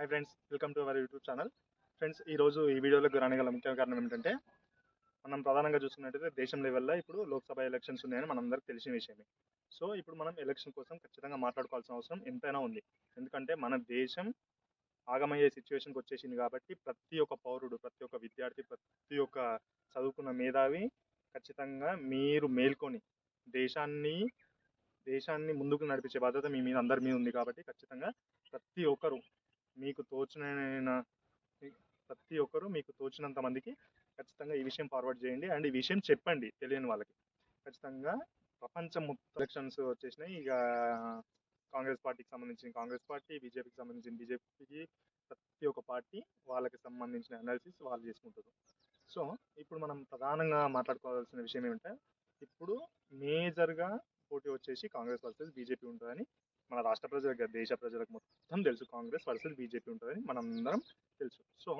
Hi friends welcome to our YouTube channel friends ఈ రోజు ఈ వీడియోలోకి రానిగల ముఖ్య కారణం ఏంటంటే మనం ప్రధానంగా చూసుకున్నట్టయితే దేశం లెవెల్లో ఇప్పుడు లోక్సభ ఎలక్షన్స్ ఉన్నాయని మనందరికీ తెలిసిన విషయమే. సో ఇప్పుడు మనం ఎలక్షన్ కోసం ఖచ్చితంగా మాట్లాడుకోవాల్సిన అవసరం ఎంతైనా ఉంది. ఎందుకంటే మన దేశం ఆగమయ్యే సిచ్యువేషన్కి వచ్చేసింది కాబట్టి ప్రతి ఒక్క పౌరుడు ప్రతి ఒక్క విద్యార్థి ప్రతి ఒక్క చదువుకున్న మేధావి ఖచ్చితంగా మీరు మేల్కొని దేశాన్ని దేశాన్ని ముందుకు నడిపించే బాధ్యత మీ మీద అందరి మీద ఉంది కాబట్టి ఖచ్చితంగా ప్రతి ఒక్కరు మీకు తోచిన ప్రతి ఒక్కరు మీకు తోచినంత మందికి ఖచ్చితంగా ఈ విషయం ఫార్వర్డ్ చేయండి. అండ్ ఈ విషయం చెప్పండి తెలియని వాళ్ళకి. ఖచ్చితంగా ప్రపంచం మొత్తం ఎలక్షన్స్ వచ్చేసినాయి. ఇక కాంగ్రెస్ పార్టీకి సంబంధించిన కాంగ్రెస్ పార్టీ బీజేపీకి సంబంధించిన బీజేపీకి ప్రతి ఒక్క పార్టీ వాళ్ళకి సంబంధించిన అనాలిసిస్ వాళ్ళు చేసుకుంటారు. సో ఇప్పుడు మనం ప్రధానంగా మాట్లాడుకోవాల్సిన విషయం ఏమంటే ఇప్పుడు మేజర్గా పోటీ వచ్చేసి కాంగ్రెస్ వర్సెస్ బీజేపీ ఉంటుందని మన రాష్ట్ర ప్రజలకు దేశ ప్రజలకు మొత్తం తెలుసు. కాంగ్రెస్ వర్సెస్ బీజేపీ ఉంటుందని మనందరం తెలుసు. సో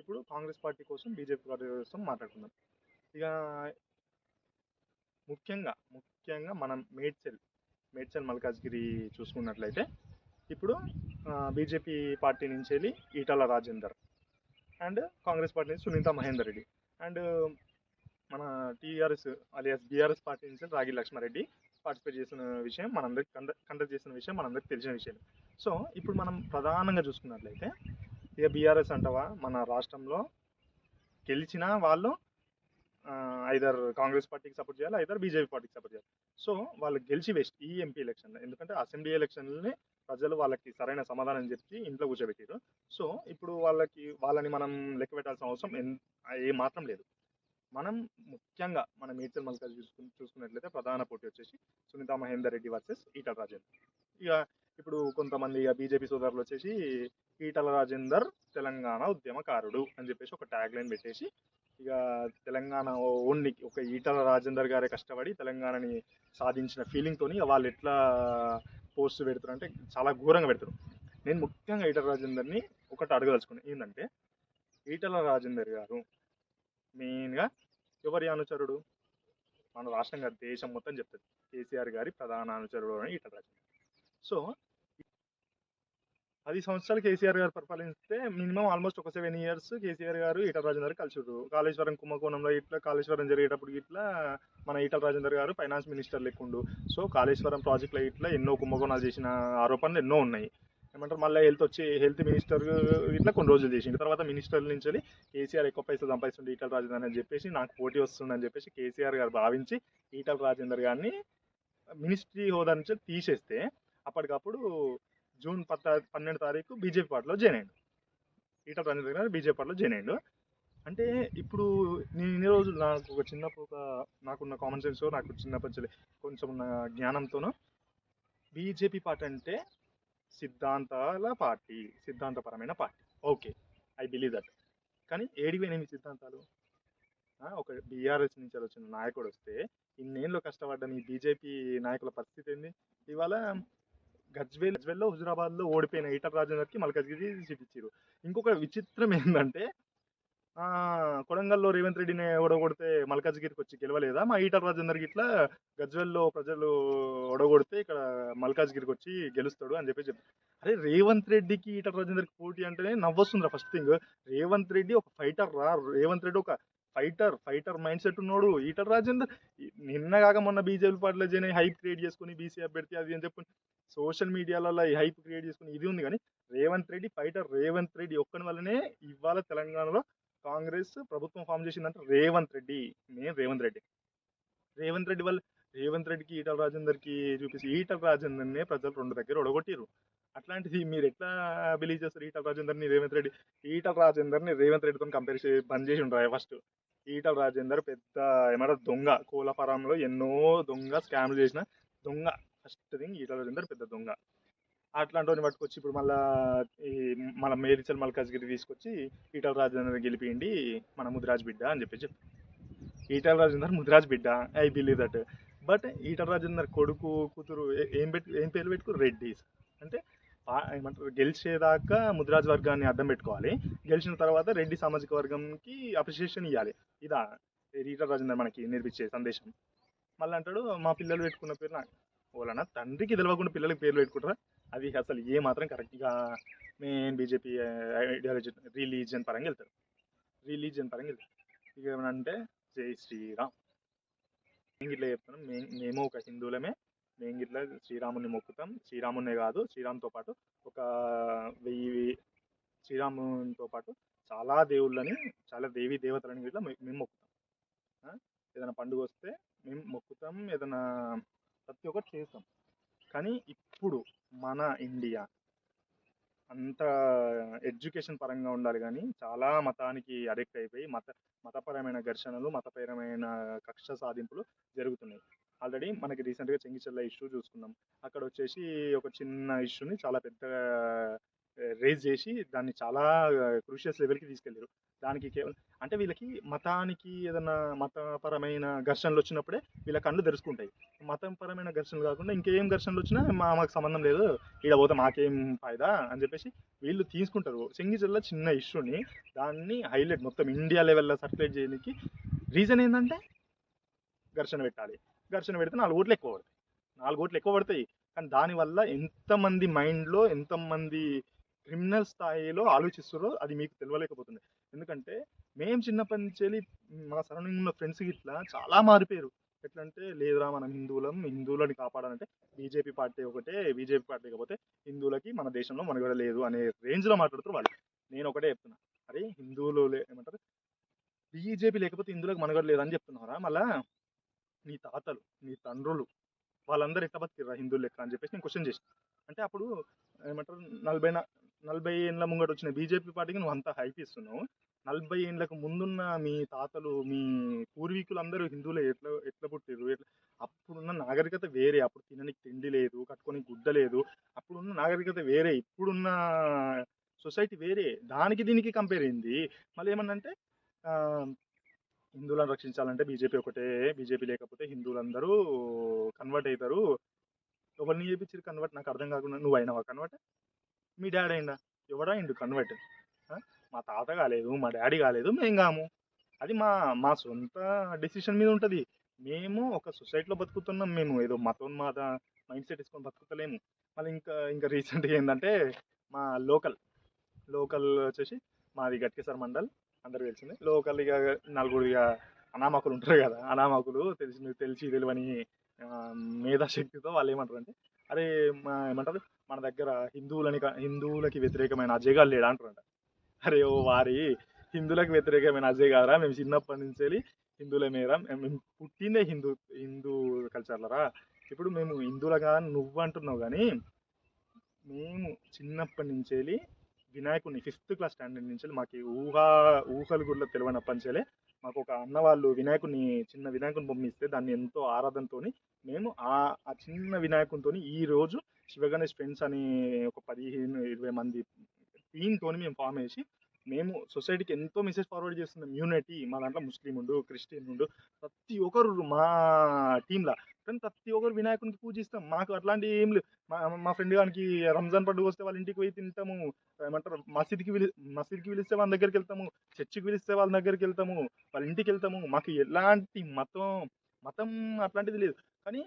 ఇప్పుడు కాంగ్రెస్ పార్టీ కోసం బీజేపీ పార్టీ కోసం మాట్లాడుకుందాం. ఇక ముఖ్యంగా ముఖ్యంగా మనం మేడ్చల్ మేడ్చల్ మల్కాజ్గిరి చూసుకున్నట్లయితే ఇప్పుడు బీజేపీ పార్టీ నుంచి వెళ్ళి ఈటల రాజేందర్ అండ్ కాంగ్రెస్ పార్టీ నుంచి సునీత మహేందర్ రెడ్డి అండ్ మన టీఆర్ఎస్ అలియాస్ బీఆర్ఎస్ పార్టీ నుంచి రాగి లక్ష్మారెడ్డి పార్టిసిపేట్ చేసిన విషయం మనందరికి కండక్ట్ చేసిన విషయం మనందరికి తెలిసిన విషయం. సో ఇప్పుడు మనం ప్రధానంగా చూసుకున్నట్లయితే ఇక బీఆర్ఎస్ అంటవా? మన రాష్ట్రంలో గెలిచిన వాళ్ళు ఐదర్ కాంగ్రెస్ పార్టీకి సపోర్ట్ చేయాలి ఐదర్ బీజేపీ పార్టీకి సపోర్ట్ చేయాలి? సో వాళ్ళు గెలిచి వేస్ట్ ఈ ఎంపీ ఎలక్షన్లో ఎందుకంటే అసెంబ్లీ ఎలక్షన్ని ప్రజలు వాళ్ళకి సరైన సమాధానం చెప్పి ఇంట్లో కూర్చోబెట్టారు సో ఇప్పుడు వాళ్ళకి వాళ్ళని మనం లెక్క పెట్టాల్సిన అవసరం ఏ మాత్రం లేదు. మనం ముఖ్యంగా మన మేడ్చల్ మల్కాజ్ చూసుకు చూసుకున్నట్లయితే ప్రధాన పోటీ వచ్చేసి సునీత మహేందర్ రెడ్డి వర్సెస్ ఈటల రాజేందర్. ఇక ఇప్పుడు కొంతమంది ఇక బీజేపీ సోదరులు వచ్చేసి ఈటల రాజేందర్ తెలంగాణ ఉద్యమకారుడు అని చెప్పేసి ఒక ట్యాగ్ లైన్ పెట్టేసి ఇక తెలంగాణ ఓన్లీ ఒక ఈటల రాజేందర్ గారే కష్టపడి తెలంగాణని సాధించిన ఫీలింగ్తో వాళ్ళు ఎట్లా పోస్ట్ పెడతారు అంటే చాలా ఘోరంగా పెడతారు నేను ముఖ్యంగా ఈటల రాజేందర్ని ఒకటి అడగదలుచుకున్నాను ఏంటంటే ఈటల రాజేందర్ గారు మెయిన్గా ఎవరి అనుచరుడు? మన రాష్ట్రం గారి దేశం మొత్తం చెప్తుంది. కేసీఆర్ గారి ప్రధాన అనుచరుడు అని ఈటల రాజేందర్ సో పది సంవత్సరాలు కేసీఆర్ గారు పరిపాలిస్తే మినిమం ఆల్మోస్ట్ ఒక సెవెన్ ఇయర్స్ కేసీఆర్ గారు ఈటల రాజేందర్ కలిసిరు కాళేశ్వరం కుంభకోణంలో ఇట్లా కాళేశ్వరం జరిగేటప్పుడు ఇట్లా మన ఈటల రాజేందర్ గారు ఫైనాన్స్ మినిస్టర్ లెక్కుండు. సో కాళేశ్వరం ప్రాజెక్టులో ఇట్లా ఎన్నో కుంభకోణాలు చేసిన ఆరోపణలు ఎన్నో ఉన్నాయి. ఏమంటారు మళ్ళీ హెల్త్ వచ్చి హెల్త్ మినిస్టర్ ఇట్లా కొన్ని రోజులు చేసింది తర్వాత మినిస్టర్ నుంచి వెళ్ళి కేసీఆర్ ఎక్కువ పైసలు సంపాదిస్తుండే ఈటల రాజేందర్ అని చెప్పేసి నాకు పోటీ వస్తుందని చెప్పేసి కేసీఆర్ గారు భావించి ఈటల రాజేందర్ గారిని మినిస్ట్రీ హోదా నుంచి తీసేస్తే అప్పటికప్పుడు జూన్ పత్త పన్నెండు తారీఖు బీజేపీ పార్టీలో జాయిన్ అయ్యాడు. ఈటల రాజేందర్ గారు బీజేపీ పార్టీలో జాయిన్ అయ్యాడు. అంటే ఇప్పుడు నేను ఇన్ని రోజులు నాకు ఒక చిన్నప్పుడు ఒక నాకున్న కామన్ సెన్స్ నాకు చిన్నప్పటి నుంచి కొంచెం ఉన్న జ్ఞానంతోనూ బీజేపీ పార్టీ అంటే సిద్ధాంతాల పార్టీ సిద్ధాంతపరమైన party. Okay I believe that. కానీ ఏడిపోయినవి సిద్ధాంతాలు? ఒక బీఆర్ఎస్ నుంచి వచ్చిన నాయకుడు వస్తే ఇన్నేళ్ళు కష్టపడ్డ ఈ బీజేపీ నాయకుల పరిస్థితి ఏంది? ఇవాళ గజ్వేల్ గజ్వేల్లో హుజురాబాద్లో ఓడిపోయిన ఈటల రాజేందర్కి మల్కాజ్గిరి సీట్ ఇంకొక విచిత్రం ఏంటంటే కొడంగల్లో రేవంత్ రెడ్డిని ఓడగొడితే మల్కాజ్గిరికి వచ్చి గెలవలేదా? మా ఈటల రాజేందర్ ఇట్లా గజ్వెల్లో ప్రజలు ఓడగొడితే ఇక్కడ మల్కాజ్గిరికి వచ్చి గెలుస్తాడు అని చెప్పి చెప్పి అరే రేవంత్ రెడ్డికి ఈటల రాజేందర్కి పోటీ అంటేనే నవ్వొస్తుందిరా ఫస్ట్ థింగ్. రేవంత్ రెడ్డి ఒక ఫైటర్ రా. రేవంత్ రెడ్డి ఒక ఫైటర్ ఫైటర్ మైండ్ సెట్ ఉన్నాడు. ఈటల రాజేందర్ నిన్న కాక మొన్న బీజేపీ పార్టీలో చేరి హైప్ క్రియేట్ చేసుకుని బీసీ అభ్యర్థి అది అని చెప్పి సోషల్ మీడియాలలో ఈ హైప్ క్రియేట్ చేసుకుని ఇది ఉంది కానీ రేవంత్ రెడ్డి ఫైటర్. రేవంత్ రెడ్డి ఒక్కని వల్లనే ఇవాళ తెలంగాణలో కాంగ్రెస్ ప్రభుత్వం ఫామ్ చేసిందంటే రేవంత్ రెడ్డి. నేను రేవంత్ రెడ్డి. రేవంత్ రెడ్డి వల్ల రేవంత్ రెడ్డికి ఈటల రాజేందర్కి చూపించి ఈటల రాజేందర్నే ప్రజలు రెండు దగ్గర ఒడగొట్టిరు అట్లాంటిది మీరు ఎట్లా బిలీవ్ చేస్తారు ఈటల రాజేందర్ని రేవంత్ రెడ్డి? ఈటల రాజేందర్ని రేవంత్ రెడ్డితో కంపేర్ చేసి బంద్ చేసి ఉంటారు ఫస్ట్ ఈటల రాజేందర్ పెద్ద ఏమంటారు దొంగ. కోలఫారంలో ఎన్నో దొంగ స్కామ్లు చేసిన దొంగ. ఫస్ట్ థింగ్ ఈటల రాజేందర్ పెద్ద దొంగ. అట్లాంటి పట్టుకొచ్చి ఇప్పుడు మళ్ళా ఈ మన మేరిచల్ మల్కాజ్గిరి తీసుకొచ్చి ఈటల రాజేందర్ గెలిపియండి మన ముదిరాజ్ బిడ్డ అని చెప్పి చెప్పి ఈటల రాజేందర్ ముదిరాజ్ బిడ్డ I believe that. But Etela Rajender కొడుకు కూతురు ఏం పెట్టు ఏం పేర్లు పెట్టుకు రెడ్డీస్. అంటే ఏమంటారు? గెలిచేదాకా ముదిరాజ్ వర్గాన్ని అర్థం పెట్టుకోవాలి. గెలిచిన తర్వాత రెడ్డి సామాజిక వర్గంకి అప్రిషియేషన్ ఇవ్వాలి ఇదా ఈటల రాజేందర్ మనకి నేర్పించే సందేశం. మళ్ళీ అంటాడు మా పిల్లలు పెట్టుకున్న పేరు నాకు ఓలనా తండ్రికి తెలవకుండా పిల్లలకి పేర్లు పెట్టుకుంటారా? అది అసలు ఏ మాత్రం కరెక్ట్గా మెయిన్ బీజేపీ ఐడియాలజీ రిలీజియన్ పరంగా వెళ్తారు. రిలీజియన్ పరంగా వెళ్తారు. ఇక ఏమంటే జై శ్రీరామ్. మేము ఇట్లా చెప్తున్నాం మేము మేము ఒక హిందువులమే మేము ఇట్లా శ్రీరాముని మొక్కుతాం. శ్రీరామునే కాదు శ్రీరామ్తో పాటు ఒక వెయ్యి శ్రీరామునితో పాటు చాలా దేవుళ్ళని చాలా దేవీ దేవతలని ఇట్లా మేము మొక్కుతాం. ఏదైనా పండుగ వస్తే మేము మొక్కుతాం ఏదైనా ప్రతి ఒక్కటి చేస్తాం. కానీ ఇప్పుడు మన ఇండియా అంత ఎడ్యుకేషన్ పరంగా ఉండాలి కానీ చాలా మతానికి అడిక్ట్ అయిపోయి మత మతపరమైన ఘర్షణలు మతపరమైన కక్ష సాధింపులు జరుగుతున్నాయి. ఆల్రెడీ మనకి రీసెంట్గా చెంగిచెల్ల ఇష్యూ చూసుకున్నాం. అక్కడ వచ్చేసి ఒక చిన్న ఇష్యూని చాలా పెద్దగా రేజ్ చేసి దాన్ని చాలా క్రూషియస్ లెవెల్కి తీసుకెళ్ళారు. దానికి కేవలం అంటే వీళ్ళకి మతానికి ఏదైనా మతపరమైన ఘర్షణలు వచ్చినప్పుడే వీళ్ళ కళ్ళు తెరుచుకుంటాయి. మతపరమైన ఘర్షణలు కాకుండా ఇంకేం ఘర్షణలు వచ్చినా మా మాకు సంబంధం లేదు ఈడ పోతే మాకేం ఫాయిదా అని చెప్పేసి వీళ్ళు తీసుకుంటారు. చెంగిచెల్ల చిన్న ఇష్యూని దాన్ని హైలైట్ మొత్తం ఇండియా లెవెల్లో సర్క్యులేట్ చేయడానికి రీజన్ ఏంటంటే ఘర్షణ పెట్టాలి. ఘర్షణ పెడితే నాలుగు ఓట్లు ఎక్కువ పడతాయి. నాలుగు ఓట్లు ఎక్కువ పడతాయి. కానీ దానివల్ల ఎంతమంది మైండ్లో ఎంతమంది క్రిమినల్ స్థాయిలో ఆలోచిస్తారో అది మీకు తెలియలేకపోతుంది ఎందుకంటే మేము చిన్నప్పటి నుంచి వెళ్ళి మా సరౌండింగ్ ఉన్న ఫ్రెండ్స్ ఇట్లా చాలా మారిపోయారు. ఎట్లా అంటే లేదురా మనం హిందువులం హిందువులని కాపాడాలంటే బీజేపీ పార్టీ ఒకటే బీజేపీ పార్టీ కాకపోతే హిందువులకి మన దేశంలో మనుగడ లేదు అనే రేంజ్లో మాట్లాడుతారు వాళ్ళు. నేను ఒకటే చెప్తున్నా. అరే హిందువులు ఏమంటారు? బీజేపీ లేకపోతే హిందువులకు కూడా లేదని చెప్తున్నారా? మళ్ళా నీ తాతలు నీ తండ్రులు వాళ్ళందరూ ఎట్లా బతికిర్రా హిందువులు లెక్క అని చెప్పేసి నేను క్వశ్చన్ చేసిన అంటే అప్పుడు ఏమంటారు? నలభై నలభై ఏళ్ళ ముంగట వచ్చిన బీజేపీ పార్టీకి నువ్వు అంత హైప్ ఇస్తున్నావు. నలభై ఏళ్ళకు ముందున్న మీ తాతలు మీ పూర్వీకులు అందరూ హిందువులే ఎట్లా ఎట్లా పుట్టిరు ఎట్లా? అప్పుడున్న నాగరికత వేరే. అప్పుడు తిననికి తిండి లేదు కట్టుకొని గుడ్డ లేదు. అప్పుడున్న నాగరికత వేరే. ఇప్పుడున్న సొసైటీ వేరే. దానికి దీనికి కంపేర్ అయింది. మళ్ళీ ఏమన్నంటే హిందువులను రక్షించాలంటే బీజేపీ ఒకటే. బీజేపీ లేకపోతే హిందువులందరూ కన్వర్ట్ అవుతారు ఎవరిని చేపించారు కన్వర్ట్ నాకు అర్థం కాకుండా నువ్వు అయినావా కన్వర్ట్ మీ డాడీ అయిందా? ఎవడా అయిండు కన్వర్ట్. మా తాత కాలేదు మా డాడీ కాలేదు మేము కాము. అది మా మా సొంత డెసిషన్ మీద ఉంటుంది. మేము ఒక సొసైటీలో బతుకుతున్నాం మేము. ఏదో మతోన్మాద మైండ్ సెట్ వేసుకొని బతుకుతలేము. మళ్ళీ ఇంకా ఇంకా రీసెంట్గా ఏంటంటే మా లోకల్ లోకల్ వచ్చేసి మాది గట్కేసర్ మండల్ అందరూ తెలిసిందే. లోకల్ ఇక నలుగురు ఇక అనామకులు ఉంటారు కదా అనామకులు తెలిసి తెలిసి తెలియని మేధాశక్తితో వాళ్ళు ఏమంటారు అంటే అరే మా ఏమంటారు? మన దగ్గర హిందువులని హిందువులకి వ్యతిరేకమైన అజయ్ గారు లేడా అంటారంట అరే ఓ వారి హిందువులకు వ్యతిరేకమైన అజయ్ గారా? మేము చిన్నప్పటి నుంచి వెళ్ళి హిందువుల మేరా? మేము పుట్టిందే హిందూ హిందూ కల్చర్లరా? ఇప్పుడు మేము హిందువులుగా నువ్వు అంటున్నావు కానీ మేము చిన్నప్పటి నుంచి వెళ్ళి వినాయకుడిని ఫిఫ్త్ క్లాస్ స్టాండర్డ్ నుంచి మాకు ఊహా ఊహలు కూడా తెలియనప్పటి నుంచి మాకు ఒక అన్న వాళ్ళు వినాయకుడిని చిన్న వినాయకుని బొమ్మ ఇస్తే దాన్ని ఎంతో ఆరాధనతో మేము ఆ ఆ చిన్న వినాయకునితో ఈ రోజు శివగణేష్ ఫ్రెండ్స్ అని ఒక పదిహేను ఇరవై మంది టీమ్తో మేము ఫామ్ చేసి మేము సొసైటీకి ఎంతో మెసేజ్ ఫార్వర్డ్ చేస్తున్నాం. యూనిటీ మా దాంట్లో ముస్లిం ఉండు క్రిస్టియన్ ఉండు ప్రతి ఒక్కరు మా టీంలో కానీ ప్రతి ఒక్కరు వినాయకునికి పూజిస్తాం. మాకు అట్లాంటి ఏం లేదు మా మా ఫ్రెండ్ గానికి రంజాన్ పండుగ వస్తే వాళ్ళ ఇంటికి పోయి తింటాము. ఏమంటారు? మసీద్కి పిలి మసీద్కి పిలిస్తే వాళ్ళ దగ్గరికి వెళ్తాము. చర్చికి పిలిస్తే వాళ్ళ దగ్గరికి వెళ్తాము. వాళ్ళ ఇంటికి వెళ్తాము. మాకు ఎలాంటి మతం మతం అట్లాంటిది లేదు. కానీ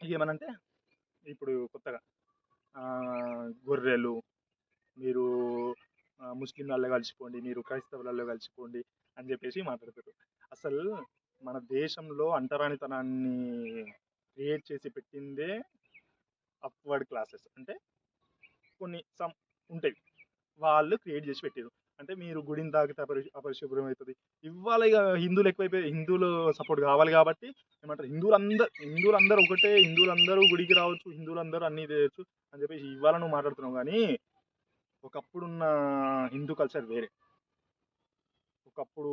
ఏమనంటే ఇప్పుడు కొత్తగా గొర్రెలు మీరు ఆ, ముస్లింలలో కలిసిపోండి మీరు క్రైస్తవులలో కలిసిపోండి అని చెప్పేసి మాట్లాడతారు. అసలు మన దేశంలో అంటరానితనాన్ని క్రియేట్ చేసి పెట్టిందే అప్వర్డ్ క్లాసెస్. అంటే కొన్ని సమ్ ఉంటాయి. వాళ్ళు క్రియేట్ చేసి పెట్టారు అంటే మీరు గుడిని తాకితే అపరి అపరిశుభ్రం అవుతుంది. ఇవాళ ఇక హిందువులు ఎక్కువైపోయి హిందువులు సపోర్ట్ కావాలి కాబట్టి ఏమంటారు హిందువులు అందరు హిందువులు అందరూ ఒకటే హిందువులు అందరూ గుడికి రావచ్చు హిందువులు అందరూ అన్నీ చేయొచ్చు అని చెప్పేసి ఇవాళ నువ్వు మాట్లాడుతున్నావు కానీ ఒకప్పుడున్న హిందూ కల్చర్ వేరే. ఒకప్పుడు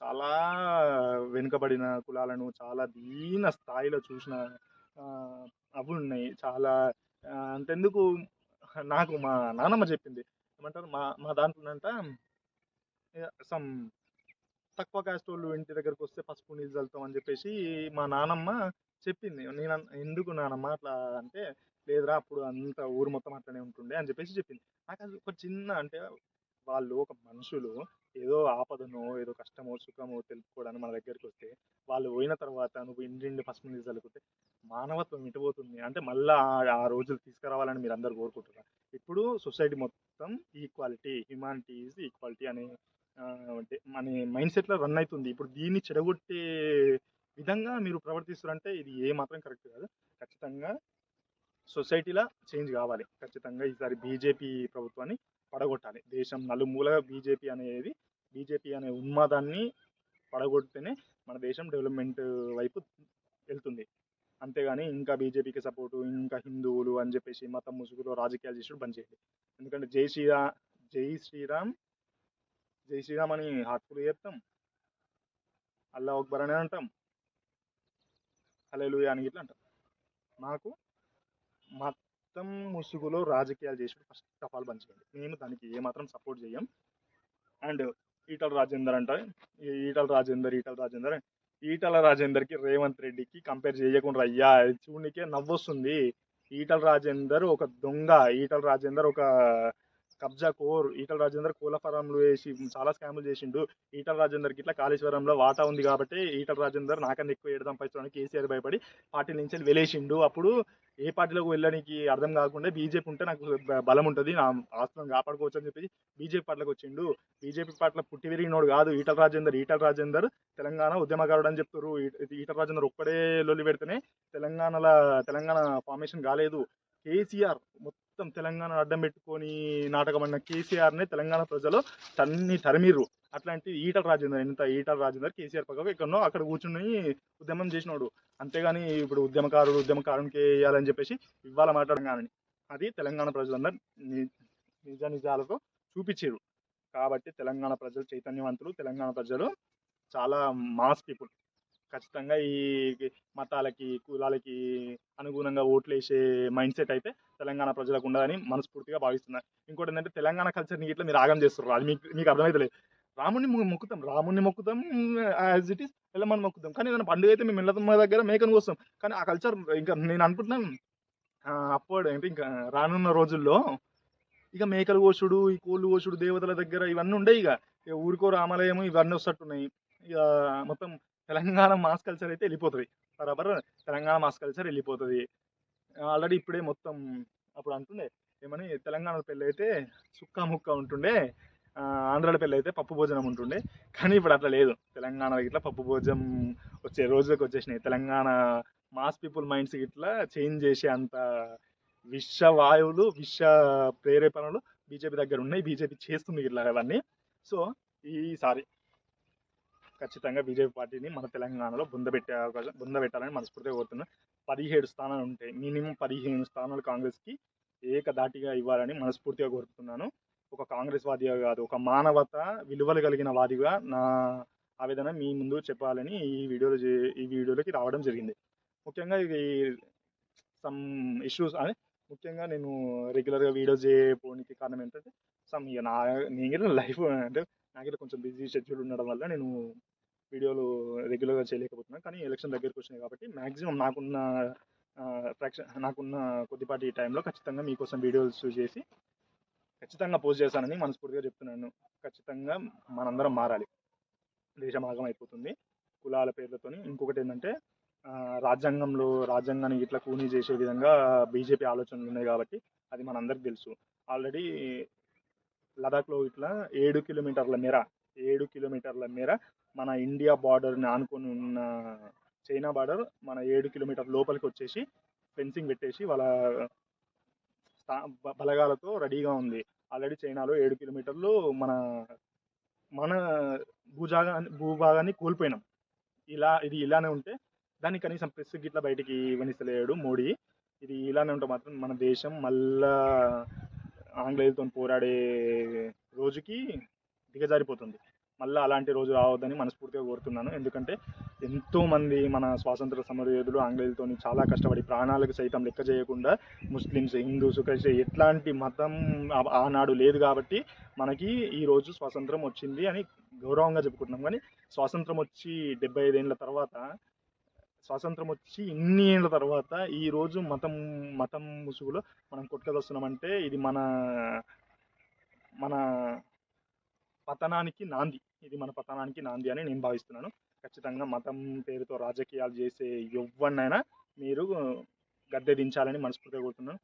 చాలా వెనుకబడిన కులాలను చాలా దీన స్థాయిలో చూసిన అవి ఉన్నాయి చాలా అంతెందుకు? నాకు మా నానమ్మ చెప్పింది ఏమంటారు? మా మా దాంట్లో అంట సమ్ తక్కువ కాస్ట్ వాళ్ళు ఇంటి దగ్గరకు వస్తే పసుపు నీళ్ళు చల్లుతాం అని చెప్పేసి మా నానమ్మ చెప్పింది. నేను ఎందుకు నానమ్మ అట్లా అంటే లేదురా అప్పుడు అంత ఊరు మొత్తం అట్లనే ఉంటుండే అని చెప్పేసి చెప్పింది. నాకు అది ఒక చిన్న అంటే వాళ్ళు ఒక మనుషులు ఏదో ఆపదనో ఏదో కష్టమో సుఖమో తెలుపుకోవడానికి మన దగ్గరికి వస్తే వాళ్ళు పోయిన తర్వాత నువ్వు ఇంటింటి ఫస్ట్ నుంచి చదువుకుంటే మానవత్వం ఇటుపోతుంది. అంటే మళ్ళీ ఆ రోజులు తీసుకురావాలని మీరు అందరు కోరుకుంటున్నారు? ఇప్పుడు సొసైటీ మొత్తం ఈక్వాలిటీ హ్యుమానిటీ ఈజ్ ఈక్వాలిటీ అనే అంటే మన మైండ్ సెట్లో రన్ అవుతుంది ఇప్పుడు దీన్ని చెడగొట్టే విధంగా మీరు ప్రవర్తిస్తారంటే ఇది ఏ మాత్రం కరెక్ట్ కాదు. ఖచ్చితంగా సొసైటీలో చేంజ్ కావాలి. ఖచ్చితంగా ఈసారి బీజేపీ ప్రభుత్వాన్ని పడగొట్టాలి. దేశం నలుమూలగా బీజేపీ అనేది బీజేపీ అనే ఉన్మాదాన్ని పడగొడితేనే మన దేశం డెవలప్మెంట్ వైపు వెళ్తుంది. అంతేగాని ఇంకా బీజేపీకి సపోర్టు ఇంకా హిందువులు అని చెప్పేసి మతం ముసుగులో రాజకీయాలు చేసుడు బంద్ చేయాలి ఎందుకంటే జై శ్రీరామ్ జై శ్రీరామ్ జై శ్రీరామ్ అని హార్ట్ఫుల్ చేస్తాం. అల్లా అక్బర్ అని అంటాం. హల్లెలూయా అని ఇట్లా అంటాం. మాకు మొత్తం ముసుగులో రాజకీయాలు చేసి ఫస్ట్ ఆఫ్ ఆల్ బంద్ చేయండి మేము దానికి ఏమాత్రం సపోర్ట్ చేయం. అండ్ ఈటల రాజేందర్ అంటే ఈటల రాజేందర్ ఈటల రాజేందర్ ఈటల రాజేందర్కి రేవంత్ రెడ్డికి కంపేర్ చేయకుండా అయ్యా చూడనికే నవ్వొస్తుంది. ఈటల రాజేందర్ ఒక దొంగ ఈటల రాజేందర్ ఒక కబ్జా కోర్ ఈటల రాజేందర్ కోళ్ళ ఫారంలు వేసి చాలా స్కాములు చేసిండు. ఈటల రాజేందర్కి ఇట్లా కాళేశ్వరంలో వాటా ఉంది కాబట్టి ఈటల రాజేందర్ నాకన్నా ఎక్కువ ఏడు సంపాదించడానికి కేసీఆర్ భయపడి పార్టీ నుంచి వెళ్ళేసిండు. అప్పుడు ఏ పార్టీలోకి వెళ్ళడానికి అర్థం కాకుండా బీజేపీ ఉంటే నాకు బలం ఉంటుంది నా ఆస్తులను కాపాడుకోవచ్చు అని చెప్పి బీజేపీ పార్టీలకు వచ్చిండు. బీజేపీ పార్టీలో పుట్టి విరిగినోడు కాదు ఈటల రాజేందర్. ఈటల రాజేందర్ తెలంగాణ ఉద్యమకారుడు అని చెప్తారు ఈటల రాజేందర్ ఒక్కడే లొల్లి పెడితేనే తెలంగాణలో తెలంగాణ ఫార్మేషన్ కాలేదు. కేసీఆర్ మొత్తం తెలంగాణ అడ్డం పెట్టుకొని నాటకం అన్న కేసీఆర్నే తెలంగాణ ప్రజలు తన్ని తరిమిర్రు. అట్లాంటి ఈటల రాజేందర్ ఎంత ఈటల రాజేందర్ కేసీఆర్ పక్కకు ఎక్కడో అక్కడ కూర్చుని ఉద్యమం చేసినోడు. అంతేగాని ఇప్పుడు ఉద్యమకారుడు ఉద్యమకారునికి వేయాలని చెప్పేసి ఇవాళ మాట్లాడగానని అది తెలంగాణ ప్రజలందరూ నిజ నిజాలతో చూపించారు కాబట్టి తెలంగాణ ప్రజలు చైతన్యవంతులు తెలంగాణ ప్రజలు చాలా మాస్ పీపుల్. ఖచ్చితంగా ఈ మతాలకి కులాలకి అనుగుణంగా ఓట్లు వేసే మైండ్ సెట్ అయితే తెలంగాణ ప్రజలకు ఉండదని మనస్ఫూర్తిగా భావిస్తున్నారు ఇంకోటి ఏంటంటే తెలంగాణ కల్చర్ని ఇట్లా మీరు ఆగం చేస్తారు అది మీకు మీకు అర్థమైతలేదు రాముని మొక్కుతాం. రాముని మొక్కుతాం యాజ్ ఇట్ ఈస్ ఎల్లమ్మని మొక్కుతాం. కానీ ఏదైనా పండుగ అయితే మేము ఎల్లమ్మ దగ్గర మేకను కోస్తాం. కానీ ఆ కల్చర్ ఇంకా నేను అనుకుంటున్నాను అప్పుడు అంటే ఇంకా రానున్న రోజుల్లో ఇక మేకలు కోసుడు ఈ కోళ్ళు కోసుడు దేవతల దగ్గర ఇవన్నీ ఉండే ఇక. ఊరికో రామాలయం ఇవన్నీ వస్తుట్టున్నాయి. ఇక మొత్తం తెలంగాణ మాస్ కల్చర్ అయితే వెళ్ళిపోతుంది. బరాబర్ తెలంగాణ మాస్ కల్చర్ వెళ్ళిపోతుంది. ఆల్రెడీ ఇప్పుడే మొత్తం అప్పుడు అంటుండే ఏమని తెలంగాణ పెళ్ళి అయితే సుక్క ముక్క ఉంటుండే ఆంధ్రాల పెళ్ళి అయితే పప్పు భోజనం ఉంటుండే. కానీ ఇప్పుడు అట్లా లేదు. తెలంగాణ ఇట్లా పప్పు భోజనం వచ్చే రోజులకు వచ్చేసినాయి. తెలంగాణ మాస్ పీపుల్ మైండ్స్ ఇట్లా చేంజ్ చేసే అంత విష వాయువులు విష ప్రేరేపణలు బీజేపీ దగ్గర ఉన్నాయి. బీజేపీ చేస్తుంది ఇట్లా అవన్నీ. సో ఈసారి ఖచ్చితంగా బీజేపీ పార్టీని మన తెలంగాణలో బుందబెట్టే అవకాశం బుందబెట్టాలని మనస్ఫూర్తిగా కోరుతున్నాను. పదిహేడు స్థానాలు ఉంటాయి మినిమం పదిహేను స్థానాలు కాంగ్రెస్కి ఏకదాటిగా ఇవ్వాలని మనస్ఫూర్తిగా కోరుతున్నాను. ఒక కాంగ్రెస్ వాదిగా కాదు ఒక మానవత విలువలు కలిగిన వాదిగా నా ఆవేదన మీ ముందు చెప్పాలని ఈ వీడియోలో చే- ఈ వీడియోలోకి రావడం జరిగింది. ముఖ్యంగా ఇది సమ్ ఇష్యూస్ అని ముఖ్యంగా నేను రెగ్యులర్గా వీడియోస్ చేయకపోవడానికి కారణం ఏంటంటే సమ్ నా నేను లైఫ్ అంటే నాకైతే కొంచెం బిజీ షెడ్యూల్ ఉండడం వల్ల నేను వీడియోలు రెగ్యులర్గా చేయలేకపోతున్నాను. కానీ ఎలక్షన్ దగ్గరికి వచ్చినాయి కాబట్టి మ్యాక్సిమం నాకున్న ఫ్రాక్షన్ నాకున్న కొద్దిపాటి టైంలో ఖచ్చితంగా మీకోసం వీడియోస్ చేసి ఖచ్చితంగా పోస్ట్ చేశానని మనస్ఫూర్తిగా చెప్తున్నాను. ఖచ్చితంగా మనందరం మారాలి. దేశం మార్గం అయిపోతుంది. కులాల పేర్లతోని ఇంకొకటి ఏంటంటే రాజ్యాంగంలో రాజ్యాంగాన్ని ఇట్లా కూనీ చేసే విధంగా బీజేపీ ఆలోచనలు ఉన్నాయి కాబట్టి అది మనందరికి తెలుసు. ఆల్రెడీ లదాఖ్లో ఇట్లా ఏడు కిలోమీటర్ల మేర ఏడు కిలోమీటర్ల మేర మన ఇండియా బార్డర్ని ఆనుకొని ఉన్న చైనా బార్డర్ మన ఏడు కిలోమీటర్ లోపలికి వచ్చేసి ఫెన్సింగ్ పెట్టేసి వాళ్ళ స్థా- బలగాలతో రెడీగా ఉంది. ఆల్రెడీ చైనాలో ఏడు కిలోమీటర్లు మన మన భూజాగా భూభాగాన్ని కోల్పోయినాం. ఇలా ఇది ఇలానే ఉంటే దాన్ని కనీసం ప్రెస్ గిట్లా బయటికి ఇవ్వనిస్తలేడు మోడీ. ఇది ఇలానే ఉంటే మాత్రం మన దేశం మళ్ళా ఆంగ్లేయులతో పోరాడే రోజుకి దిగజారిపోతుంది. మళ్ళీ అలాంటి రోజు రావద్దని మనస్ఫూర్తిగా కోరుతున్నాను. ఎందుకంటే ఎంతోమంది మన స్వాతంత్ర సమరయోధులు ఆంగ్లేయులతో చాలా కష్టపడి ప్రాణాలకు సైతం లెక్క చేయకుండా ముస్లిమ్స్ హిందూస్ కలిసి ఎట్లాంటి మతం ఆనాడు లేదు కాబట్టి మనకి ఈ రోజు స్వాతంత్రం వచ్చింది అని గౌరవంగా చెప్పుకుంటున్నాం. కానీ స్వాతంత్రం వచ్చి డెబ్బై ఐదేళ్ళ తర్వాత స్వాతంత్రం వచ్చి ఇన్ని ఏళ్ళ తర్వాత ఈరోజు మతం మతం ముసుగులో మనం కొట్టుకొస్తున్నామంటే ఇది మన మన పతనానికి నాంది. ఇది మన పతనానికి నాంది అని నేను భావిస్తున్నాను. ఖచ్చితంగా మతం పేరుతో రాజకీయాలు చేసే ఎవ్వరినైనా మీరు గద్దె దించాలని మనస్ఫూర్తిగా కోరుతున్నాను.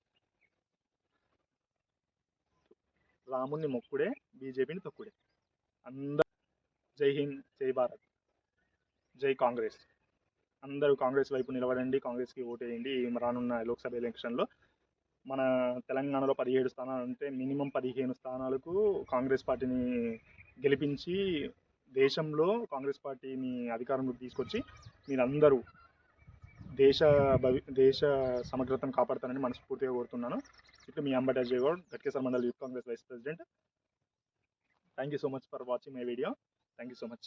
రాముని మొక్కుడే బీజేపీని తొక్కుడే. అందరూ జై హింద్ జై భారత్ జై కాంగ్రెస్. అందరూ కాంగ్రెస్ వైపు నిలబడండి కాంగ్రెస్కి ఓటేయండి. రానున్న లోక్సభ ఎలక్షన్లో మన తెలంగాణలో పదిహేడు స్థానాలు ఉంటే మినిమం పదిహేను స్థానాలకు కాంగ్రెస్ పార్టీని గెలిపించి దేశంలో కాంగ్రెస్ పార్టీని అధికారంలోకి తీసుకొచ్చి మీరందరూ దేశ భవి దేశ సమగ్రతను కాపాడతానని మనస్ఫూర్తిగా కోరుతున్నాను. ఇప్పుడు మీ Ambati Ajay Goud Ghatkesar mandal youth Congress vice president. Thank you so much for watching my video thank you so much